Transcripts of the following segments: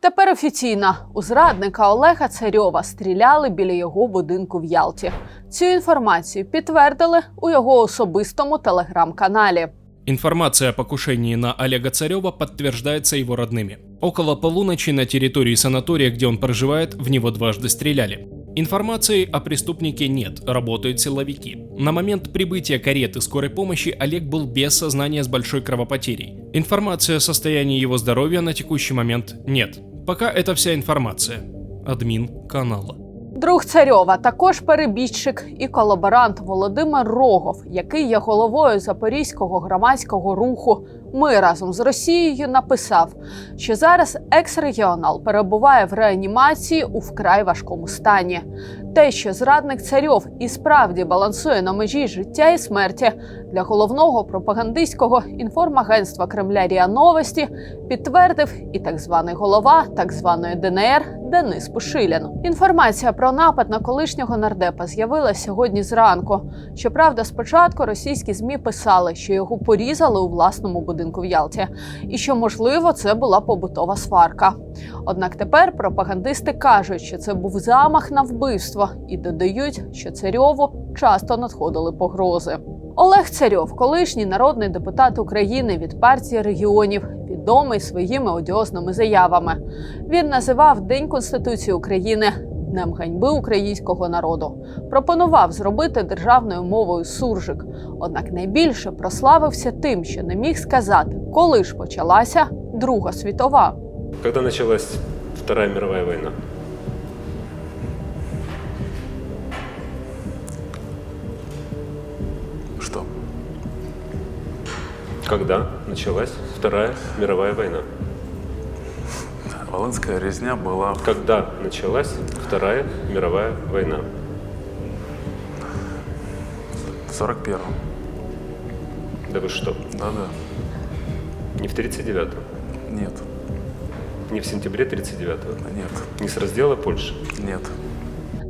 Тепер офіційно у зрадника Олега Царьова стріляли біля його будинку в Ялті. Цю інформацію підтвердили у його особистому телеграм-каналі. Информация о покушении на Олега Царева подтверждается его родными. Около полуночи на территории санатория, где он проживает, в него дважды стреляли. Информации о преступнике нет, работают силовики. На момент прибытия кареты скорой помощи Олег был без сознания с большой кровопотерей. Информации о состоянии его здоровья на текущий момент нет. Пока это вся информация. Админ канала. Друг Царьова також перебіжчик і колаборант Володимир Рогов, який є головою запорізького громадського руху. Ми разом з Росією написав, що зараз екс-регіонал перебуває в реанімації у вкрай важкому стані. Те, що зрадник царьов і справді балансує на межі життя і смерті для головного пропагандистського інформагентства Кремля РІА Новості, підтвердив і так званий голова так званої ДНР Денис Пушилян. Інформація про напад на колишнього нардепа з'явилася сьогодні зранку. Щоправда, спочатку російські змі писали, що його порізали у власному будинку в Ялті, і що можливо це була побутова сварка. Однак тепер пропагандисти кажуть, що це був замах на вбивство, і додають, що царьову часто надходили погрози. Олег Царьов, колишній народний депутат України від партії регіонів, відомий своїми одіозними заявами. Він називав День Конституції України Днем ганьби українського народу. Пропонував зробити державною мовою суржик. Однак найбільше прославився тим, що не міг сказати, коли ж почалася Друга світова. Когда началась Вторая мировая война? Когда началась Вторая мировая война? Волынская резня была в Когда началась Вторая мировая война? 41-м. Да вы что? Да-да. Не в 39-м? Нет. Не в сентябре 39-го? Нет. Не с раздела Польши? Нет.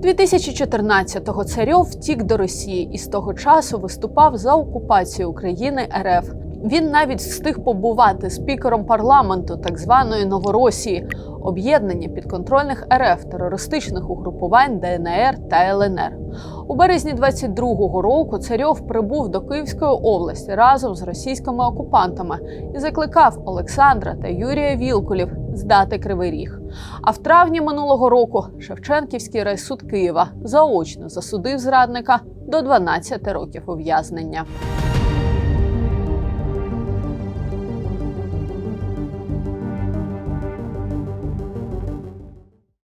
2014-го царьов втік до Росії і з того часу виступав за окупацію України РФ. Він навіть встиг побувати спікером парламенту так званої Новоросії, об'єднання підконтрольних РФ терористичних угрупувань ДНР та ЛНР. У березні 22-го року царьов прибув до Київської області разом з російськими окупантами і закликав Олександра та Юрія Вілкулів здати Кривий Ріг. А в травні минулого року Шевченківський райсуд Києва заочно засудив зрадника до 12 років ув'язнення.